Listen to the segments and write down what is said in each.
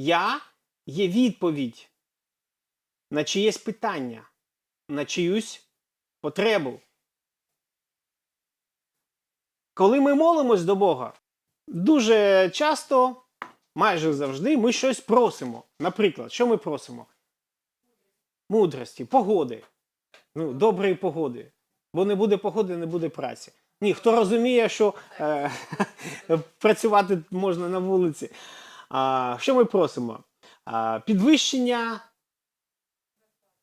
Я є відповідь на чиєсь питання, на чиюсь потребу. Коли ми молимось до Бога, дуже часто, майже завжди, ми щось просимо. Наприклад, що ми просимо? Мудрості, погоди. Ну, доброї погоди. Бо не буде погоди, не буде праці. Ні, хто розуміє, що е, працювати можна на вулиці. Що ми просимо? Підвищення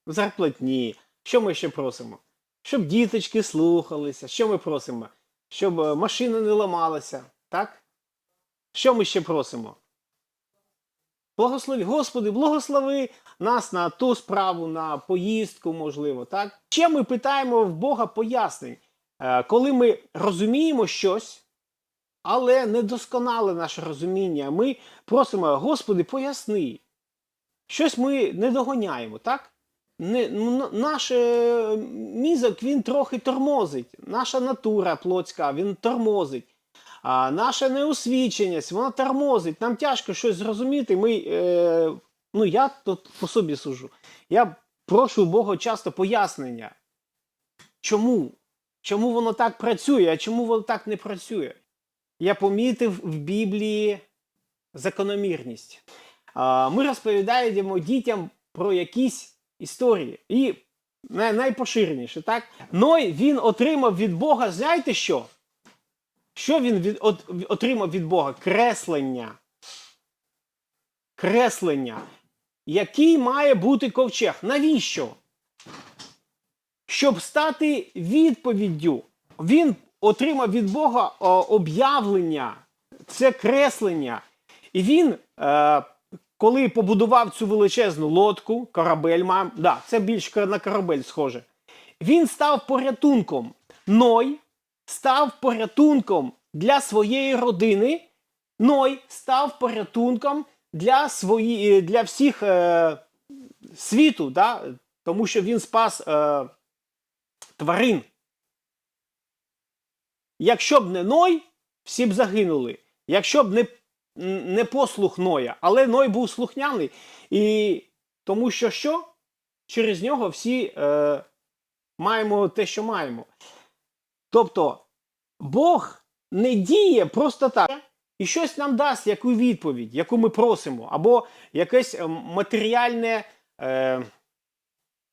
зарплатні. Що ми ще просимо? Щоб діточки слухалися. Що ми просимо? Щоб е, машина не ламалася. Так? Що ми ще просимо? Благослови, Господи, благослови нас на ту справу, на поїздку, можливо, так? Ще ми питаємо в Бога пояснень, Е, коли ми розуміємо щось, але недосконале наше розуміння. Ми просимо, Господи, поясни. Щось ми не догоняємо, так? Не, ну, наш мізок він трохи тормозить. Наша натура плотська, він тормозить. А наша неосвіченість, вона тормозить. Нам тяжко щось зрозуміти. Ми, е, ну я тут по собі сужу. Я прошу Бога часто пояснення. Чому? Чому воно так працює, а чому воно так не працює? Я помітив в Біблії закономірність. Ми розповідаємо дітям про якісь історії. І найпоширеніше, так? Ной він отримав від Бога, знаєте що? Що він від, от, отримав від Бога? Креслення. Креслення. Який має бути ковчег? Навіщо? Щоб стати відповіддю. Він отримав від Бога об'явлення, це креслення. І він, е, коли побудував цю величезну лодку, корабель, да, це більш на корабель схоже. Він став порятунком. Ной став порятунком для своєї родини. Ной став порятунком для, свої, для всіх е, світу, да? тому що він спас е, тварин. Якщо б не Ной, всі б загинули. Якщо б не, не послух Ноя, але Ной був слухняний. І тому що що? Через нього всі е, маємо те, що маємо. Тобто Бог не діє просто так і щось нам дасть яку відповідь, яку ми просимо, або якесь е, матеріальне е,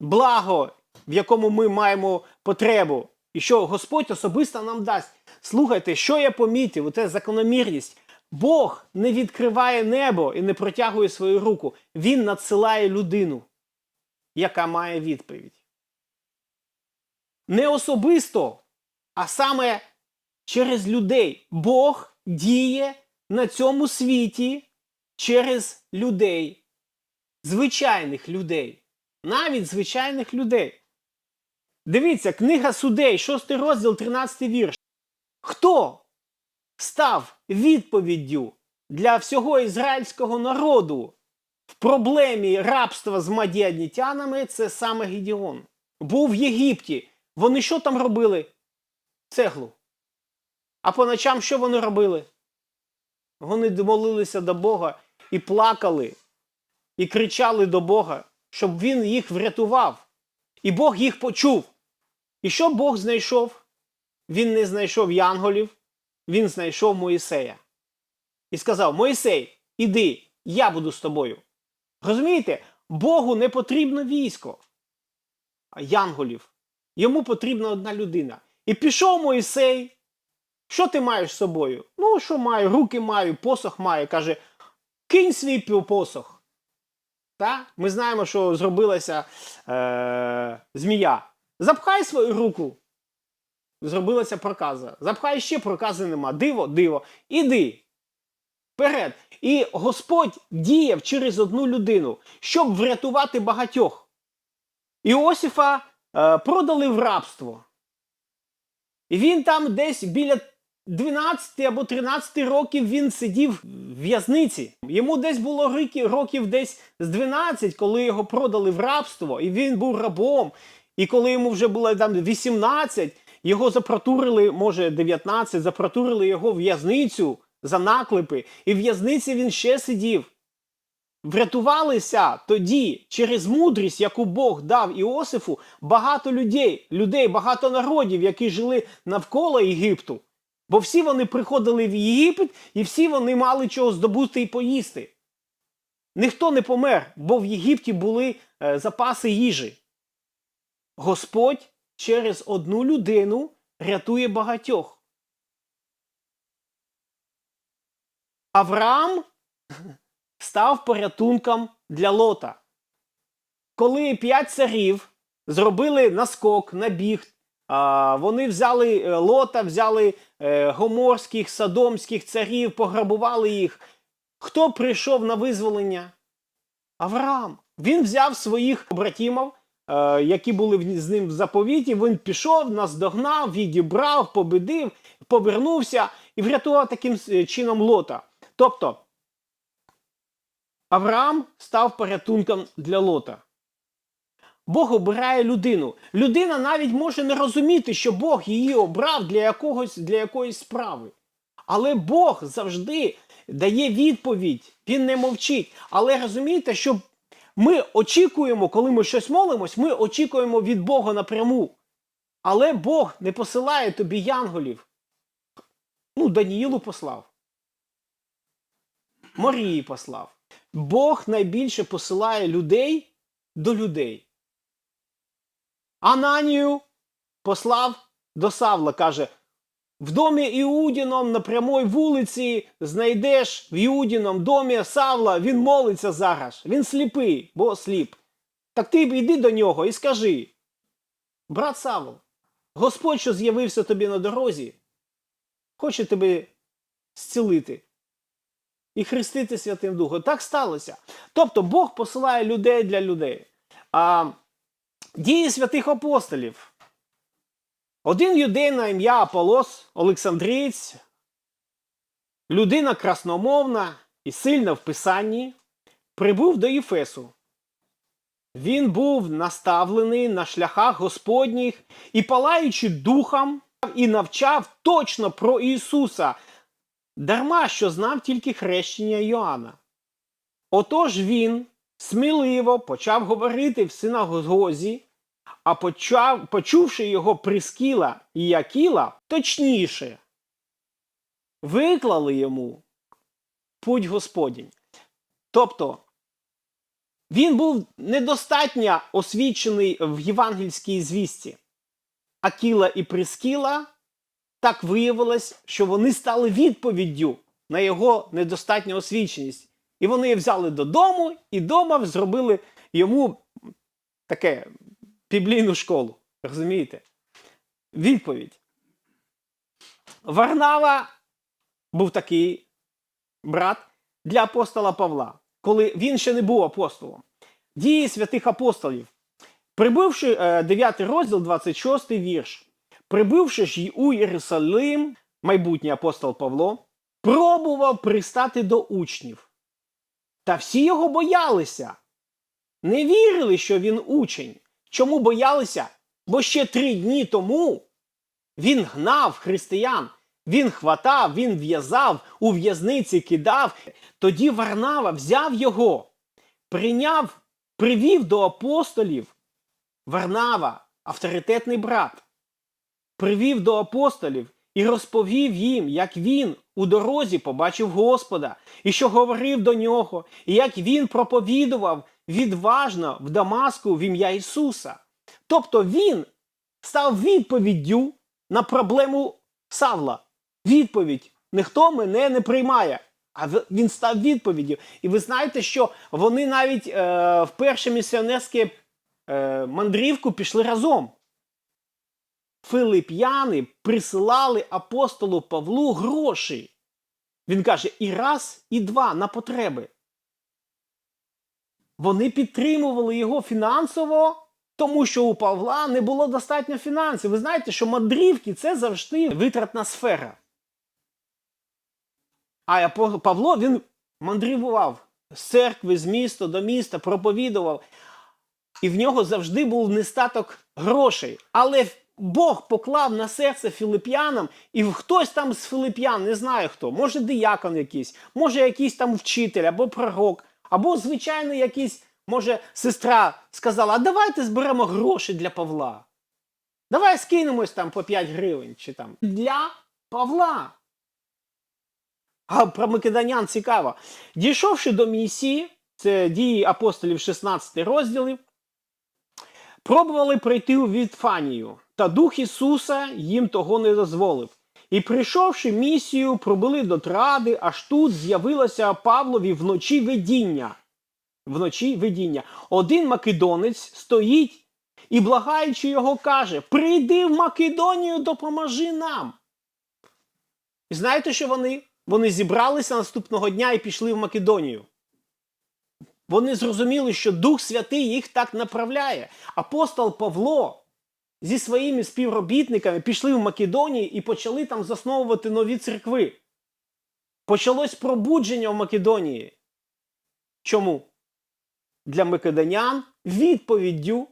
благо, в якому ми маємо потребу, і що Господь особисто нам дасть. Слухайте, що я помітив, це закономірність. Бог не відкриває небо і не протягує свою руку. Він надсилає людину, яка має відповідь. Не особисто, а саме через людей. Бог діє на цьому світі через людей, звичайних людей, навіть звичайних людей. Дивіться, книга судей, 6 розділ, 13 вірш. Хто став відповіддю для всього ізраїльського народу в проблемі рабства з мадіанітянами? Це саме Гідіон. Був в Єгипті. Вони що там робили? Цеглу. А по ночам що вони робили? Вони молилися до Бога і плакали, і кричали до Бога, щоб він їх врятував. І Бог їх почув. І що Бог знайшов? Він не знайшов янголів, він знайшов Моїсея. І сказав: Моїсей, іди, я буду з тобою. Розумієте, Богу не потрібно військо, янголів. Йому потрібна одна людина. І пішов Моїсей. Що ти маєш з собою? Ну, що маю? Руки маю, посох маю. Каже, кинь свій посох. Та? Ми знаємо, що зробилася е- змія. Запхай свою руку. Зробилася проказа. Запхай ще прокази нема. Диво, диво. Іди. Вперед. І Господь діяв через одну людину, щоб врятувати багатьох. Іосифа е, продали в рабство. І він там десь біля 12 або 13 років він сидів в в'язниці. Йому десь було років десь з 12, коли його продали в рабство, і він був рабом. І коли йому вже було там 18, його запротурили, може 19, запротурили його в в'язницю за наклепи. І в в'язниці він ще сидів. врятувалися тоді через мудрість, яку Бог дав Іосифу, багато людей, людей, багато народів, які жили навколо Єгипту. Бо всі вони приходили в Єгипет і всі вони мали чого здобути і поїсти. Ніхто не помер, бо в Єгипті були е, запаси їжі. Господь через одну людину рятує багатьох. Авраам став порятунком для лота. Коли п'ять царів зробили наскок, набіг, вони взяли е, лота, взяли е, гоморських, содомських царів, пограбували їх. Хто прийшов на визволення? Авраам. Він взяв своїх братімів, е, які були з ним в заповіті. Він пішов, наздогнав, відібрав, победив, повернувся і врятував таким е, чином лота. Тобто Авраам став порятунком для лота. Бог обирає людину. Людина навіть може не розуміти, що Бог її обрав для, якогось, для якоїсь справи. Але Бог завжди дає відповідь, Він не мовчить. Але розумієте, що ми очікуємо, коли ми щось молимось, ми очікуємо від Бога напряму. Але Бог не посилає тобі янголів. Ну, Даніїлу послав. Марії послав. Бог найбільше посилає людей до людей. Ананію послав до Савла, каже: в домі Іудіном на прямой вулиці знайдеш в Іудіном домі Савла, він молиться зараз. Він сліпий, бо сліп. Так ти йди до нього і скажи: брат Савл, Господь, що з'явився тобі на дорозі, хоче тебе зцілити і хрестити Святим Духом. Так сталося. Тобто Бог посилає людей для людей. А дії святих апостолів. Один юдей на ім'я Аполос Олександрієць, людина красномовна і сильна в писанні, прибув до Єфесу. Він був наставлений на шляхах Господніх і, палаючи духом, і навчав точно про Ісуса, дарма що знав тільки хрещення Йоанна. Отож він сміливо почав говорити в синагозі, а почав, почувши його Прискіла і Якіла, точніше, виклали йому путь Господень. Тобто, він був недостатньо освічений в євангельській звісті. Акіла і Прискіла так виявилось, що вони стали відповіддю на його недостатню освіченість. І вони взяли додому, і вдома зробили йому таке біблійну школу. Розумієте? Відповідь. Варнава був такий брат для апостола Павла, коли він ще не був апостолом. Дії святих апостолів. Прибувши 9 розділ, 26 вірш. Прибивши ж й у Єрусалим, майбутній апостол Павло, пробував пристати до учнів. Та всі його боялися. Не вірили, що він учень. Чому боялися? Бо ще три дні тому він гнав християн, він хватав, він в'язав, у в'язниці кидав. Тоді Варнава взяв його, прийняв, привів до апостолів. Варнава, авторитетний брат, привів до апостолів і розповів їм, як він у дорозі побачив Господа, і що говорив до нього, і як він проповідував відважно в Дамаску в ім'я Ісуса. Тобто він став відповіддю на проблему Савла. Відповідь: ніхто мене не приймає. А він став відповіддю. І ви знаєте, що вони навіть е, в перше місіонерське е, мандрівку пішли разом. Филип'яни присилали апостолу Павлу гроші. Він каже, і раз, і два на потреби. Вони підтримували його фінансово, тому що у Павла не було достатньо фінансів. Ви знаєте, що мандрівки це завжди витратна сфера. А Павло він мандрівував з церкви, з міста до міста, проповідував. І в нього завжди був нестаток грошей. Але Бог поклав на серце філип'янам, і хтось там з філип'ян, не знаю хто, може диякон якийсь, може якийсь там вчитель або пророк, Або, звичайно, якийсь, може, сестра сказала, а давайте зберемо гроші для Павла. Давай скинемось там по 5 гривень чи там для Павла. А про Македонян цікаво. Дійшовши до місії, це дії апостолів 16 розділів, пробували прийти у Вітфанію, та Дух Ісуса їм того не дозволив. І прийшовши місію, пробили до тради, аж тут з'явилося Павлові вночі видіння. Вночі видіння. Один македонець стоїть і, благаючи його, каже: Прийди в Македонію, допоможи нам. І знаєте, що вони? Вони зібралися наступного дня і пішли в Македонію. Вони зрозуміли, що Дух Святий їх так направляє. Апостол Павло зі своїми співробітниками пішли в Македонію і почали там засновувати нові церкви. Почалось пробудження в Македонії. Чому? Для македонян відповіддю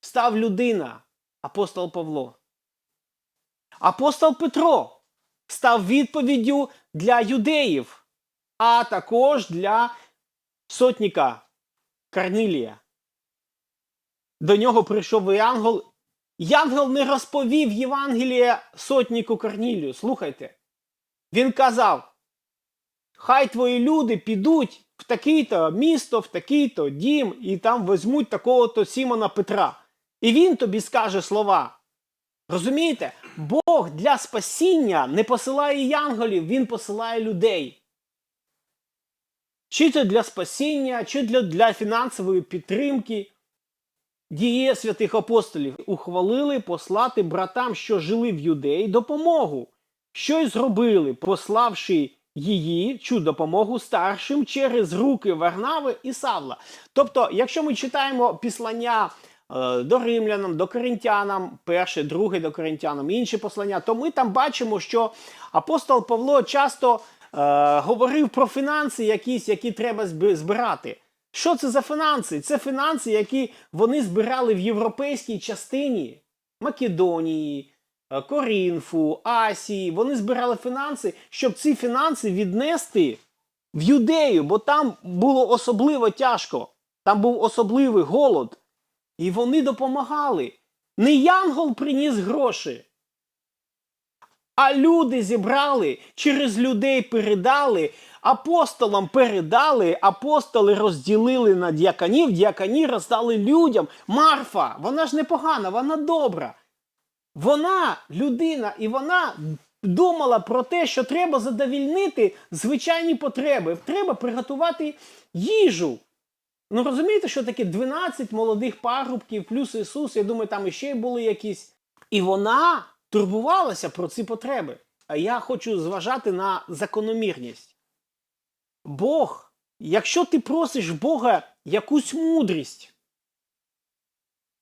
став людина, апостол Павло. Апостол Петро став відповіддю для юдеїв, а також для сотніка Корнилія. До нього прийшов Янгол. Янгел не розповів Євангелія сотніку Корнілію. Слухайте. Він казав: Хай твої люди підуть в таке-то місто, в такий-то дім, і там візьмуть такого-то Сімона Петра. І він тобі скаже слова. Розумієте? Бог для спасіння не посилає янголів, Він посилає людей. Чи це для спасіння, чи для, для фінансової підтримки. Діє святих апостолів ухвалили послати братам, що жили в юдеї, допомогу. Що й зробили, пославши її цю допомогу старшим через руки Варнави і Савла. Тобто, якщо ми читаємо післання е, до римлянам, до коринтянам, перше, друге до коринтянам, інші послання, то ми там бачимо, що апостол Павло часто е, говорив про фінанси, якісь, які треба збирати. Що це за фінанси? Це фінанси, які вони збирали в європейській частині Македонії, е, Корінфу, Асії. Вони збирали фінанси, щоб ці фінанси віднести в юдею, бо там було особливо тяжко. Там був особливий голод. І вони допомагали. Не Янгол приніс гроші, а люди зібрали, через людей передали, апостолам передали, апостоли розділили на діаконів, діаконі роздали людям. Марфа, вона ж непогана, вона добра. Вона людина, і вона думала про те, що треба задовільнити звичайні потреби. Треба приготувати їжу. Ну розумієте, що таке 12 молодих парубків плюс Ісус, я думаю, там іще були якісь. І вона турбувалася про ці потреби. А я хочу зважати на закономірність. Бог, якщо ти просиш Бога якусь мудрість,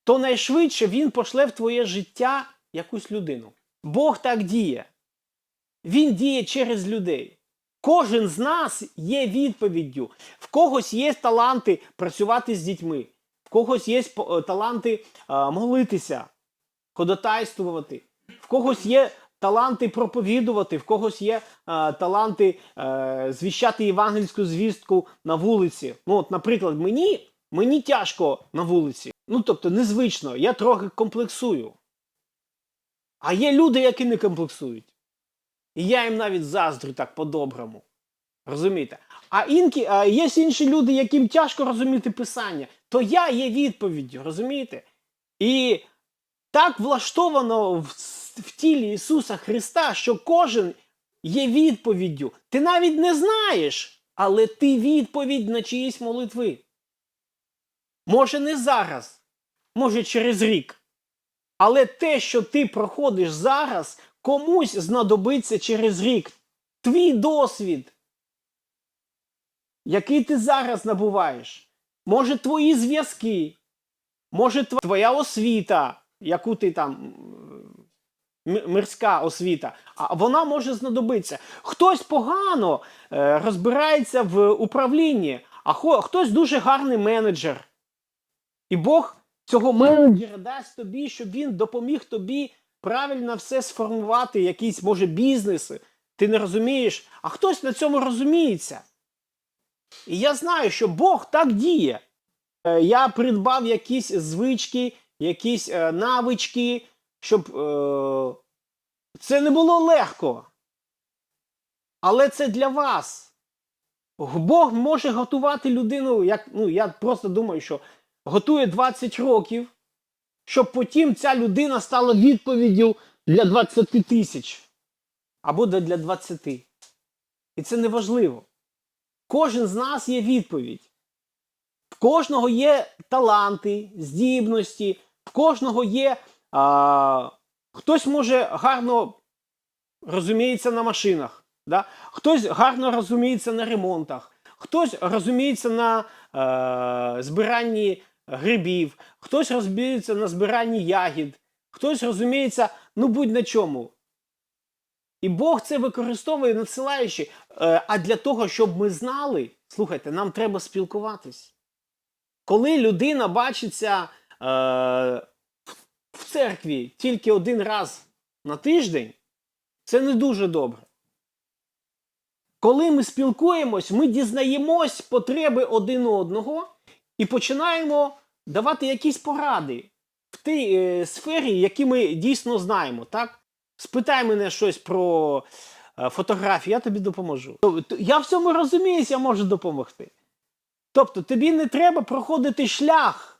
то найшвидше Він пошле в твоє життя якусь людину. Бог так діє. Він діє через людей. Кожен з нас є відповіддю. В когось є таланти працювати з дітьми, в когось є е, таланти е, молитися, ходатайствувати, в когось є таланти проповідувати, в когось є е, таланти е, звіщати євангельську звістку на вулиці. Ну, от, наприклад, мені, мені тяжко на вулиці. Ну, тобто, незвично, я трохи комплексую. А є люди, які не комплексують. І я їм навіть заздрю так по-доброму. Розумієте? А інкі, а є інші люди, яким тяжко розуміти писання, то я є відповіддю, розумієте? І так влаштовано в, в тілі Ісуса Христа, що кожен є відповіддю. Ти навіть не знаєш, але ти відповідь на чиїсь молитви. Може, не зараз, може через рік. Але те, що ти проходиш зараз, комусь знадобиться через рік. Твій досвід, який ти зараз набуваєш, може твої зв'язки, може твоя освіта, яку ти там мирська освіта, а вона може знадобитися. Хтось погано е, розбирається в управлінні, а хтось дуже гарний менеджер. І Бог цього менеджера дасть тобі, щоб він допоміг тобі правильно все сформувати, якісь, може, бізнеси. Ти не розумієш, а хтось на цьому розуміється. І я знаю, що Бог так діє. Е, Я придбав якісь звички, якісь е, навички, щоб е, це не було легко. Але це для вас. Бог може готувати людину, як, ну, я просто думаю, що готує 20 років, щоб потім ця людина стала відповіддю для 20 тисяч або для для 20. І це не важливо. Кожен з нас є відповідь. В кожного є таланти, здібності, в кожного є. А, хтось може гарно розуміється на машинах, да? хтось гарно розуміється на ремонтах, хтось розуміється на е, збиранні грибів, хтось розуміється на збиранні ягід, хтось розуміється, ну будь на чому. І Бог це використовує, надсилаючи. Е, а для того, щоб ми знали, слухайте, нам треба спілкуватись. Коли людина бачиться в церкві тільки один раз на тиждень, це не дуже добре. Коли ми спілкуємось, ми дізнаємось потреби один одного і починаємо давати якісь поради в тій е, сфері, які ми дійсно знаємо. так? Спитай мене щось про е, фотографію, я тобі допоможу. Тобто, Я в цьому розуміюсь, я можу допомогти. Тобто, тобі не треба проходити шлях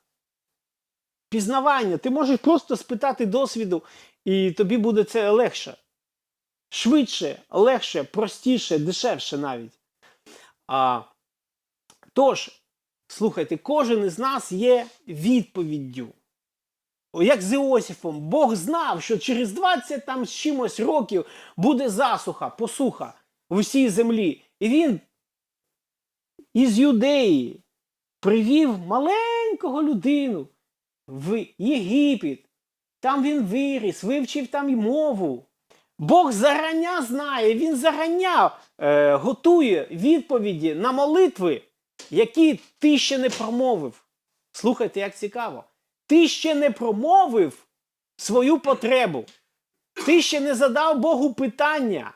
пізнавання. Ти можеш просто спитати досвіду, і тобі буде це легше. Швидше, легше, простіше, дешевше навіть. А, тож, слухайте, кожен із нас є відповіддю. Як з Іосифом, Бог знав, що через 20 там з чимось років буде засуха, посуха в усій землі. І він із Юдеї привів маленького людину в Єгипет. Там він виріс, вивчив там і мову. Бог зарання знає, він зарання е, готує відповіді на молитви, які ти ще не промовив. Слухайте, як цікаво. Ти ще не промовив свою потребу. Ти ще не задав Богу питання.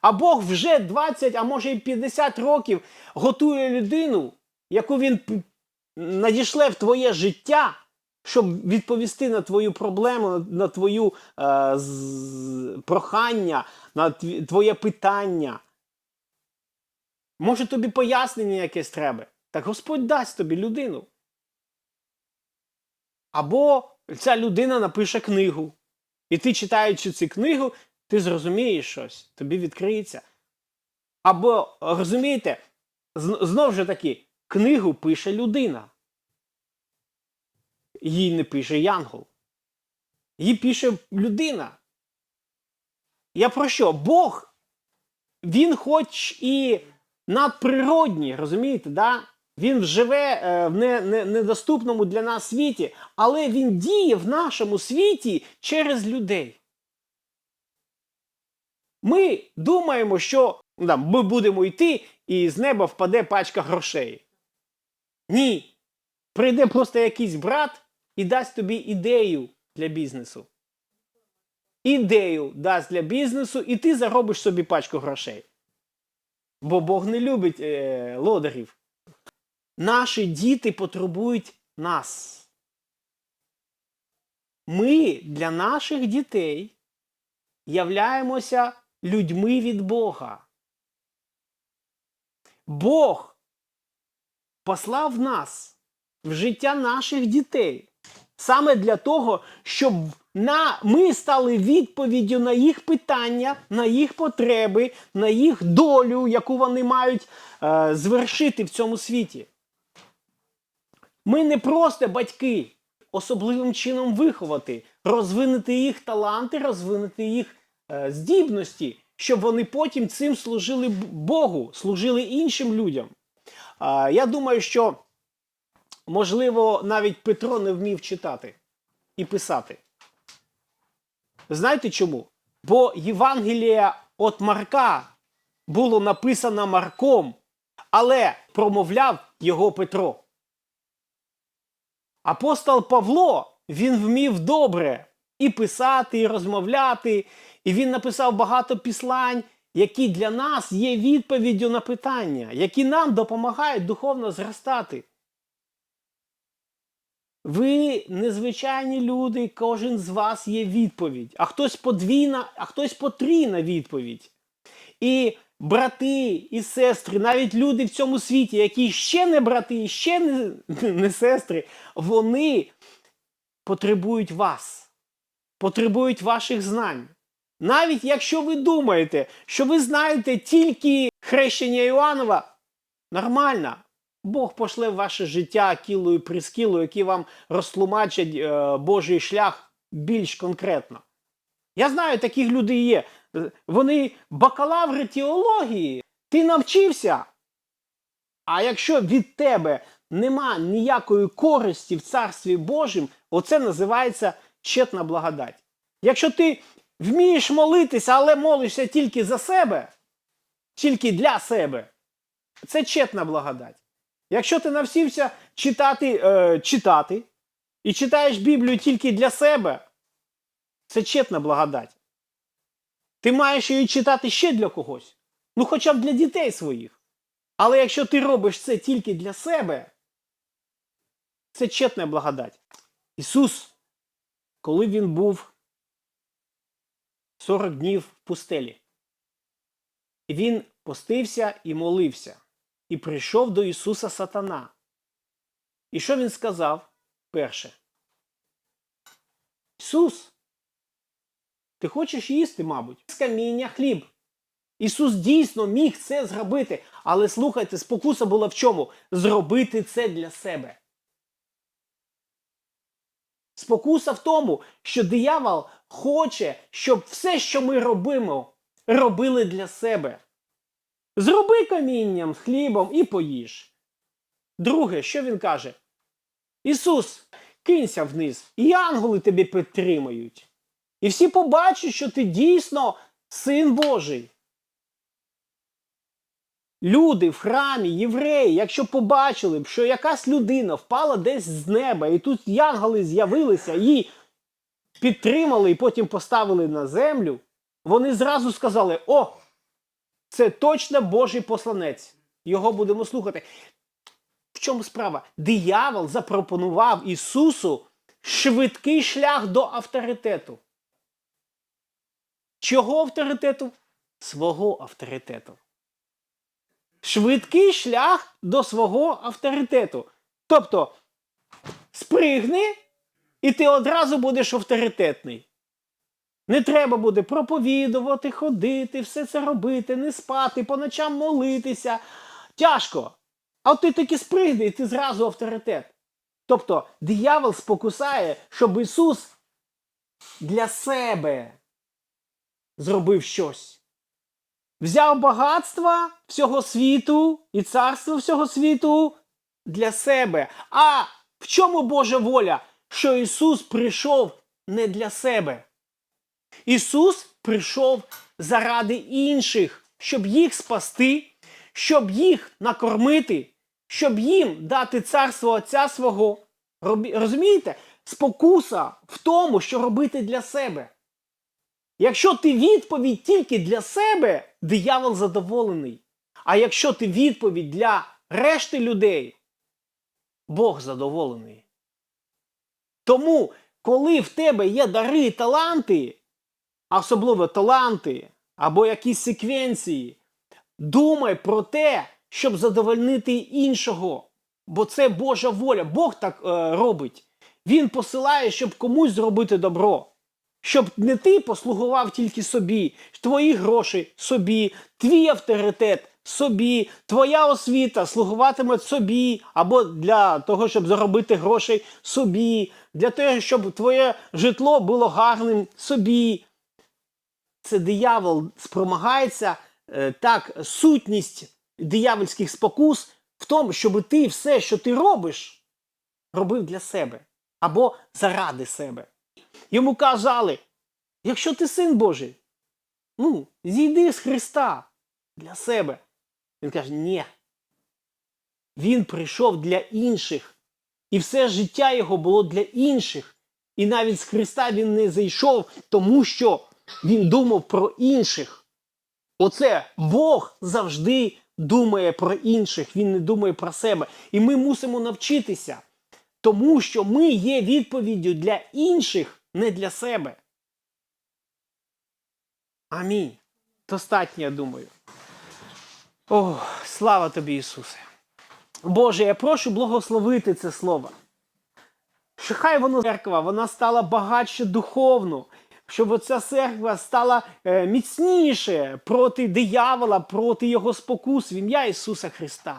А Бог вже 20, а може і 50 років готує людину, яку він надішле в твоє життя, щоб відповісти на твою проблему, на, твою е, з- прохання, на твоє питання. Може тобі пояснення якесь треба. Так Господь дасть тобі людину. Або ця людина напише книгу. І ти, читаючи цю книгу, ти зрозумієш щось, тобі відкриється. Або, розумієте, з- знов же таки, книгу пише людина. Їй не пише Янгол. Її пише людина. Я про що? Бог, він хоч і надприродній, розумієте, да? він живе е, в не, не, недоступному для нас світі, але він діє в нашому світі через людей. Ми думаємо, що там, ми будемо йти і з неба впаде пачка грошей. Ні. Прийде просто якийсь брат і дасть тобі ідею для бізнесу. Ідею дасть для бізнесу, і ти заробиш собі пачку грошей. Бо Бог не любить е, лодарів. Наші діти потребують нас. Ми для наших дітей являємося людьми від Бога. Бог послав нас в життя наших дітей саме для того, щоб на, ми стали відповіддю на їх питання, на їх потреби, на їх долю, яку вони мають е, звершити в цьому світі. Ми не просто батьки, особливим чином виховати, розвинути їх таланти, розвинути їх е, здібності, щоб вони потім цим служили Богу, служили іншим людям. А, я думаю, що можливо навіть Петро не вмів читати і писати. Знаєте чому? Бо Євангелія від Марка було написано Марком, але промовляв його Петро. Апостол Павло він вмів добре і писати, і розмовляти, і він написав багато післань, які для нас є відповіддю на питання, які нам допомагають духовно зростати. Ви незвичайні люди, кожен з вас є відповідь, а хтось подвійна, а хтось потрійна відповідь. І брати і сестри, навіть люди в цьому світі, які ще не брати, ще не, не сестри, вони потребують вас, потребують ваших знань. Навіть якщо ви думаєте, що ви знаєте тільки хрещення Іоаннова, нормально. Бог пошле в ваше життя Акілу і Прискілу, які вам розтлумачать е, Божий шлях більш конкретно. Я знаю, таких людей є. Вони бакалаври теології, ти навчився. А якщо від тебе нема ніякої користі в Царстві Божому, оце називається четна благодать. Якщо ти вмієш молитися, але молишся тільки за себе, тільки для себе, це четна благодать. Якщо ти навчився читати, е, читати і читаєш Біблію тільки для себе, це четна благодать. Ти маєш її читати ще для когось. Ну, хоча б для дітей своїх. Але якщо ти робиш це тільки для себе, це четна благодать. Ісус, коли Він був 40 днів в пустелі, Він постився і молився. І прийшов до Ісуса Сатана. І що він сказав перше? Ісус, ти хочеш їсти, мабуть, з каміння хліб. Ісус дійсно міг це зробити. Але слухайте, спокуса була в чому? Зробити це для себе. Спокуса в тому, що диявол хоче, щоб все, що ми робимо, робили для себе. Зроби камінням, хлібом і поїж. Друге, що він каже? Ісус, кинься вниз, і янголи тебе підтримають. І всі побачать, що ти дійсно син Божий. Люди в храмі, євреї, якщо побачили б, що якась людина впала десь з неба, і тут янголи з'явилися, її підтримали і потім поставили на землю, вони зразу сказали: О! Це точно Божий посланець. Його будемо слухати. В чому справа? Диявол запропонував Ісусу швидкий шлях до авторитету. Чого авторитету? Свого авторитету. Швидкий шлях до свого авторитету. Тобто, спригни, і ти одразу будеш авторитетний. Не треба буде проповідувати, ходити, все це робити, не спати, по ночам молитися. Тяжко. А от ти таки спригни, і ти зразу авторитет. Тобто диявол спокусає, щоб Ісус для себе зробив щось. Взяв багатства всього світу і царство всього світу для себе. А в чому Божа воля? Що Ісус прийшов не для себе. Ісус прийшов заради інших, щоб їх спасти, щоб їх накормити, щоб їм дати царство Отця свого. Розумієте? Спокуса в тому, що робити для себе. Якщо ти відповідь тільки для себе, диявол задоволений. А якщо ти відповідь для решти людей, Бог задоволений. Тому, коли в тебе є дари і таланти, особливо таланти або якісь секвенції, думай про те, щоб задовольнити іншого. Бо це Божа воля. Бог так е, робить. Він посилає, щоб комусь зробити добро. Щоб не ти послугував тільки собі, твої гроші собі, твій авторитет собі, твоя освіта слугуватиме собі, або для того, щоб заробити грошей собі, для того, щоб твоє житло було гарним собі. Це диявол спромагається е, так, сутність диявольських спокус в тому, щоб ти все, що ти робиш, робив для себе або заради себе. Йому казали, якщо ти син Божий, ну, зійди з Христа для себе. Він каже, ні. Він прийшов для інших. І все життя його було для інших. І навіть з Христа він не зайшов, тому що він думав про інших. Оце Бог завжди думає про інших, Він не думає про себе. І ми мусимо навчитися, тому що ми є відповіддю для інших, не для себе. Амінь. Достатньо, я думаю. О, слава тобі, Ісусе. Боже, я прошу благословити це слово. Що хай воно церква, вона стала багатше духовно, щоб оця церква стала е, міцніше проти диявола, проти його спокус в ім'я Ісуса Христа.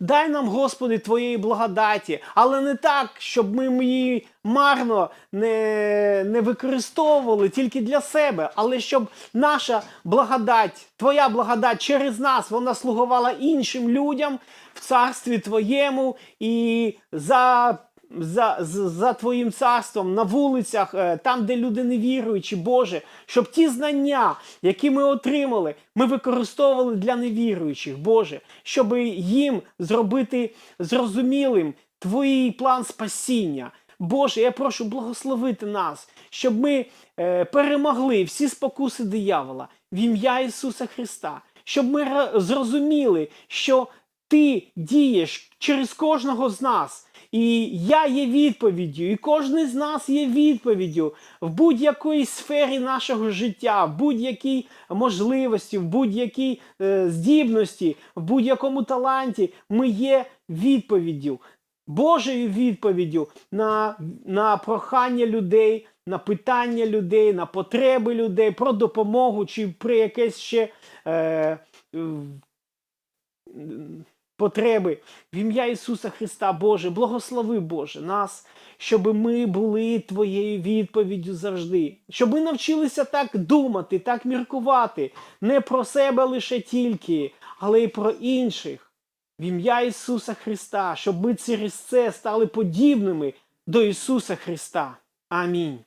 Дай нам, Господи, Твоєї благодаті, але не так, щоб ми її марно не, не використовували тільки для себе, але щоб наша благодать, Твоя благодать через нас, вона слугувала іншим людям в царстві Твоєму і за за, за Твоїм царством на вулицях, е, там, де люди не віруючі, Боже, щоб ті знання, які ми отримали, ми використовували для невіруючих, Боже, щоб їм зробити зрозумілим Твій план спасіння. Боже, я прошу благословити нас, щоб ми е, перемогли всі спокуси диявола в ім'я Ісуса Христа, щоб ми зрозуміли, що Ти дієш через кожного з нас. І я є відповіддю, і кожен з нас є відповіддю в будь-якій сфері нашого життя, в будь-якій можливості, в будь-якій е, здібності, в будь-якому таланті. Ми є відповіддю, Божою відповіддю на, на прохання людей, на питання людей, на потреби людей, про допомогу чи про якесь ще. Е, в- потреби в ім'я Ісуса Христа, Боже, благослови Боже нас, щоб ми були Твоєю відповіддю завжди, щоб ми навчилися так думати, так міркувати, не про себе лише тільки, але й про інших. В ім'я Ісуса Христа, щоб ми через це стали подібними до Ісуса Христа. Амінь.